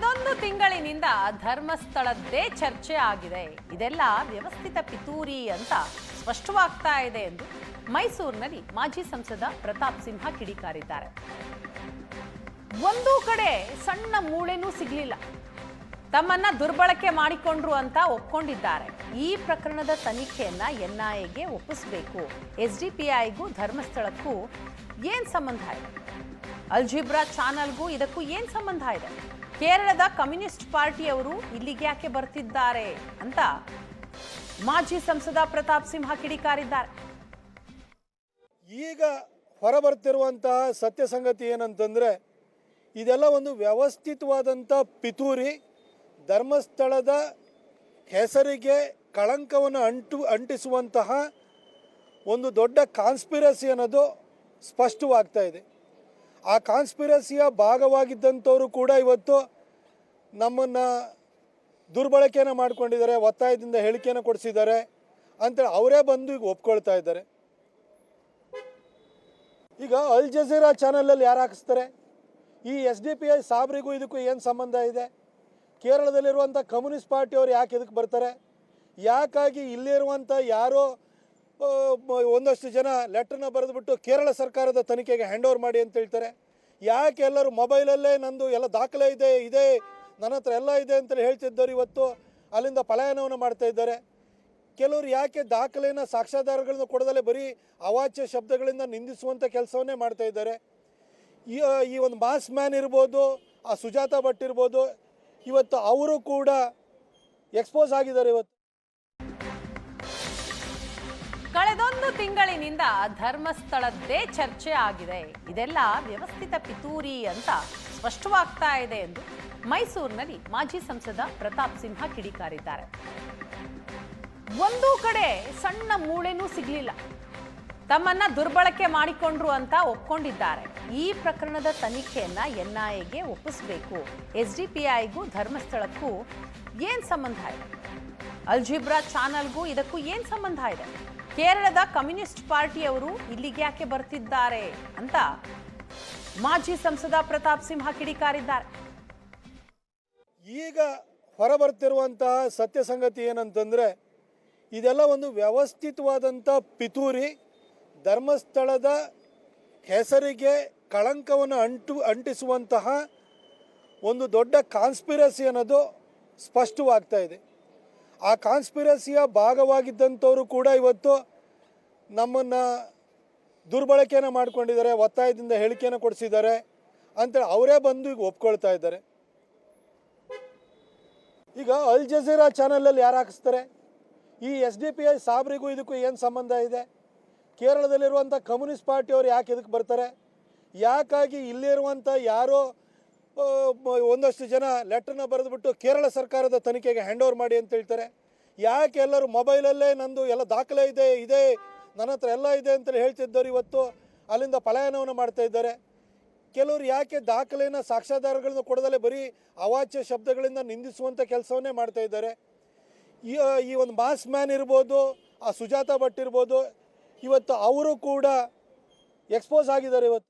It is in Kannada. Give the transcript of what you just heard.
ಕಳೆದೊಂದು ತಿಂಗಳಿನಿಂದ ಧರ್ಮಸ್ಥಳದ್ದೇ ಚರ್ಚೆ ಆಗಿದೆ. ಇದೆಲ್ಲ ವ್ಯವಸ್ಥಿತ ಪಿತೂರಿ ಅಂತ ಸ್ಪಷ್ಟವಾಗ್ತಾ ಇದೆ ಎಂದು ಮೈಸೂರಿನಲ್ಲಿ ಮಾಜಿ ಸಂಸದ ಪ್ರತಾಪ್ ಸಿಂಹ ಕಿಡಿಕಾರಿದ್ದಾರೆ. ಒಂದು ಕಡೆ ಸಣ್ಣ ಮೂಳೆನೂ ಸಿಗಲಿಲ್ಲ. ತಮ್ಮನ್ನ ದುರ್ಬಳಕೆ ಮಾಡಿಕೊಂಡ್ರು ಅಂತ ಒಪ್ಕೊಂಡಿದ್ದಾರೆ. ಈ ಪ್ರಕರಣದ ತನಿಖೆಯನ್ನ ಎನ್ಐಎಗೆ ಒಪ್ಪಿಸಬೇಕು. ಐಗೂ ಧರ್ಮಸ್ಥಳಕ್ಕೂ ಏನ್ ಸಂಬಂಧ ಇದೆ? ಅಲ್ಜಿಬ್ರಾ ಚಾನಲ್ಗೂ ಇದಕ್ಕೂ ಏನ್ ಸಂಬಂಧ ಇದೆ? ಕೇರಳದ ಕಮ್ಯುನಿಸ್ಟ್ ಪಾರ್ಟಿಯವರು ಇಲ್ಲಿಗೆ ಯಾಕೆ ಬರ್ತಿದ್ದಾರೆ ಅಂತ ಮಾಜಿ ಸಂಸದ ಪ್ರತಾಪ್ ಸಿಂಹ ಕಿಡಿಕಾರಿದ್ದಾರೆ. ಈಗ ಹೊರಬರ್ತಿರುವಂತಹ ಸತ್ಯ ಸಂಗತಿ ಏನಂತಂದರೆ, ಇದೆಲ್ಲ ಒಂದು ವ್ಯವಸ್ಥಿತವಾದಂಥ ಪಿತೂರಿ, ಧರ್ಮಸ್ಥಳದ ಹೆಸರಿಗೆ ಕಳಂಕವನ್ನು ಅಂಟು, ಅಂಟಿಸುವಂತಹ ಒಂದು ದೊಡ್ಡ ಕಾನ್ಸ್ಪಿರಸಿ ಅನ್ನೋದು ಸ್ಪಷ್ಟವಾಗ್ತಾ ಇದೆ. ಆ ಕಾನ್ಸ್ಪಿರಸಿಯ ಭಾಗವಾಗಿದ್ದಂಥವರು ಕೂಡ ಇವತ್ತು ನಮ್ಮನ್ನು ದುರ್ಬಳಕೆಯನ್ನು ಮಾಡ್ಕೊಂಡಿದ್ದಾರೆ, ಒತ್ತಾಯದಿಂದ ಹೇಳಿಕೆಯನ್ನು ಕೊಡಿಸಿದ್ದಾರೆ ಅಂತೇಳಿ ಅವರೇ ಬಂದು ಈಗ ಒಪ್ಕೊಳ್ತಾ ಇದ್ದಾರೆ. ಈಗ ಅಲ್ ಜಜೀರಾ ಚಾನಲಲ್ಲಿ ಯಾರು ಹಾಕಿಸ್ತಾರೆ? ಈ ಎಸ್ ಡಿ ಪಿ ಐ ಸಾಬ್ರಿಗೂ ಇದಕ್ಕೂ ಏನು ಸಂಬಂಧ ಇದೆ? ಕೇರಳದಲ್ಲಿರುವಂಥ ಕಮ್ಯುನಿಸ್ಟ್ ಪಾರ್ಟಿಯವರು ಯಾಕೆ ಇದಕ್ಕೆ ಬರ್ತಾರೆ? ಯಾಕಾಗಿ ಇಲ್ಲಿರುವಂಥ ಯಾರೋ ಒಂದಷ್ಟು ಜನ ಲೆಟ್ರನ್ನ ಬರೆದ್ಬಿಟ್ಟು ಕೇರಳ ಸರ್ಕಾರದ ತನಿಖೆಗೆ ಹ್ಯಾಂಡ್ ಓವರ್ ಮಾಡಿ ಅಂತ ಹೇಳ್ತಾರೆ. ಯಾಕೆ ಎಲ್ಲರೂ ಮೊಬೈಲಲ್ಲೇ ನಂದು ಎಲ್ಲ ದಾಖಲೆ ಇದೆ ಇದೆ, ನನ್ನ ಹತ್ರ ಎಲ್ಲ ಇದೆ ಅಂತೇಳಿ ಹೇಳ್ತಿದ್ದವರು ಇವತ್ತು, ಅಲ್ಲಿಂದ ಪಲಾಯನವನ್ನು ಮಾಡ್ತಾ ಇದ್ದಾರೆ. ಕೆಲವರು ಯಾಕೆ ದಾಖಲೆಯನ್ನು ಸಾಕ್ಷ್ಯಾಧಾರಗಳನ್ನು ಕೊಡದಲ್ಲೇ ಬರೀ ಅವಾಚ್ಯ ಶಬ್ದಗಳಿಂದ ನಿಂದಿಸುವಂಥ ಕೆಲಸವನ್ನೇ ಮಾಡ್ತಾ ಇದ್ದಾರೆ. ಈ ಈ ಒಂದು ಮಾಸ್ ಮ್ಯಾನ್ ಇರ್ಬೋದು, ಆ ಸುಜಾತ ಭಟ್ ಇರ್ಬೋದು, ಇವತ್ತು ಅವರು ಕೂಡ ಎಕ್ಸ್ಪೋಸ್ ಆಗಿದ್ದಾರೆ ಇವತ್ತು. ಕಳೆದೊಂದು ತಿಂಗಳಿನಿಂದ ಧರ್ಮಸ್ಥಳದ್ದೇ ಚರ್ಚೆ ಆಗಿದೆ. ಇದೆಲ್ಲ ವ್ಯವಸ್ಥಿತ ಪಿತೂರಿ ಅಂತ ಸ್ಪಷ್ಟವಾಗ್ತಾ ಇದೆ ಎಂದು ಮೈಸೂರಿನಲ್ಲಿ ಮಾಜಿ ಸಂಸದ ಪ್ರತಾಪ್ ಸಿಂಹ ಕಿಡಿಕಾರಿದ್ದಾರೆ. ಒಂದು ಕಡೆ ಸಣ್ಣ ಮೂಳೆನೂ ಸಿಗ್ಲಿಲ್ಲ. ತಮ್ಮನ್ನ ದುರ್ಬಳಕೆ ಮಾಡಿಕೊಂಡ್ರು ಅಂತ ಒಪ್ಕೊಂಡಿದ್ದಾರೆ. ಈ ಪ್ರಕರಣದ ತನಿಖೆಯನ್ನ ಎನ್ಐಎಗೆ ಒಪ್ಪಿಸಬೇಕು. ಐಗೂ ಧರ್ಮಸ್ಥಳಕ್ಕೂ ಏನ್ ಸಂಬಂಧ ಇದೆ? ಅಲ್ಜಿಬ್ರಾ ಚಾನಲ್ಗೂ ಇದಕ್ಕೂ ಏನ್ ಸಂಬಂಧ ಇದೆ? ಕೇರಳದ ಕಮ್ಯುನಿಸ್ಟ್ ಪಾರ್ಟಿಯವರು ಇಲ್ಲಿಗೆ ಯಾಕೆ ಬರ್ತಿದ್ದಾರೆ ಅಂತ ಮಾಜಿ ಸಂಸದ ಪ್ರತಾಪ್ ಸಿಂಹ ಕಿಡಿಕಾರಿದ್ದಾರೆ. ಈಗ ಹೊರಬರ್ತಿರುವಂತಹ ಸತ್ಯ ಸಂಗತಿ ಏನಂತಂದರೆ, ಇದೆಲ್ಲ ಒಂದು ವ್ಯವಸ್ಥಿತವಾದಂಥ ಪಿತೂರಿ, ಧರ್ಮಸ್ಥಳದ ಹೆಸರಿಗೆ ಕಳಂಕವನ್ನು ಅಂಟು, ಅಂಟಿಸುವಂತಹ ಒಂದು ದೊಡ್ಡ ಕಾನ್ಸ್ಪಿರಸಿ ಅನ್ನೋದು ಸ್ಪಷ್ಟವಾಗ್ತಾ ಇದೆ. ಆ ಕಾನ್ಸ್ಪಿರಸಿಯ ಭಾಗವಾಗಿದ್ದಂಥವರು ಕೂಡ ಇವತ್ತು ನಮ್ಮನ್ನು ದುರ್ಬಳಕೆಯನ್ನು ಮಾಡ್ಕೊಂಡಿದ್ದಾರೆ, ಒತ್ತಾಯದಿಂದ ಹೇಳಿಕೆಯನ್ನು ಕೊಡಿಸಿದ್ದಾರೆ ಅಂತೇಳಿ ಅವರೇ ಬಂದು ಈಗ ಒಪ್ಕೊಳ್ತಾ ಇದ್ದಾರೆ. ಈಗ ಅಲ್ ಜಜೀರಾ ಚಾನಲಲ್ಲಿ ಯಾರು ಹಾಕಿಸ್ತಾರೆ? ಈ ಎಸ್ ಡಿ ಪಿ ಐ ಸಾಬ್ರಿಗೂ ಇದಕ್ಕೂ ಏನು ಸಂಬಂಧ ಇದೆ? ಕೇರಳದಲ್ಲಿರುವಂಥ ಕಮ್ಯುನಿಸ್ಟ್ ಪಾರ್ಟಿಯವರು ಯಾಕೆ ಇದಕ್ಕೆ ಬರ್ತಾರೆ? ಯಾಕಾಗಿ ಇಲ್ಲಿರುವಂಥ ಯಾರೋ ಒಂದಷ್ಟು ಜನ ಲೆಟ್ರನ್ನ ಬರೆದುಬಿಟ್ಟು ಕೇರಳ ಸರ್ಕಾರದ ತನಿಖೆಗೆ ಹ್ಯಾಂಡ್ ಓವರ್ ಮಾಡಿ ಅಂತ ಹೇಳ್ತಾರೆ. ಯಾಕೆ ಎಲ್ಲರೂ ಮೊಬೈಲಲ್ಲೇ ನಂದು ಎಲ್ಲ ದಾಖಲೆ ಇದೆ ಇದೆ, ನನ್ನ ಹತ್ರ ಎಲ್ಲ ಇದೆ ಅಂತೇಳಿ ಹೇಳ್ತಿದ್ದವ್ರು ಇವತ್ತು, ಅಲ್ಲಿಂದ ಪಲಾಯನವನ್ನು ಮಾಡ್ತಾ ಇದ್ದಾರೆ. ಕೆಲವರು ಯಾಕೆ ದಾಖಲೆಯನ್ನು ಸಾಕ್ಷ್ಯಾಧಾರಗಳನ್ನು ಕೊಡದಲ್ಲೇ ಬರೀ ಅವಾಚ್ಯ ಶಬ್ದಗಳಿಂದ ನಿಂದಿಸುವಂಥ ಕೆಲಸವನ್ನೇ ಮಾಡ್ತಾ ಇದ್ದಾರೆ. ಈ ಈ ಒಂದು ಮಾಸ್ ಮ್ಯಾನ್ ಇರ್ಬೋದು, ಆ ಸುಜಾತ ಭಟ್ ಇರ್ಬೋದು, ಇವತ್ತು ಅವರು ಕೂಡ ಎಕ್ಸ್ಪೋಸ್ ಆಗಿದ್ದಾರೆ ಇವತ್ತು.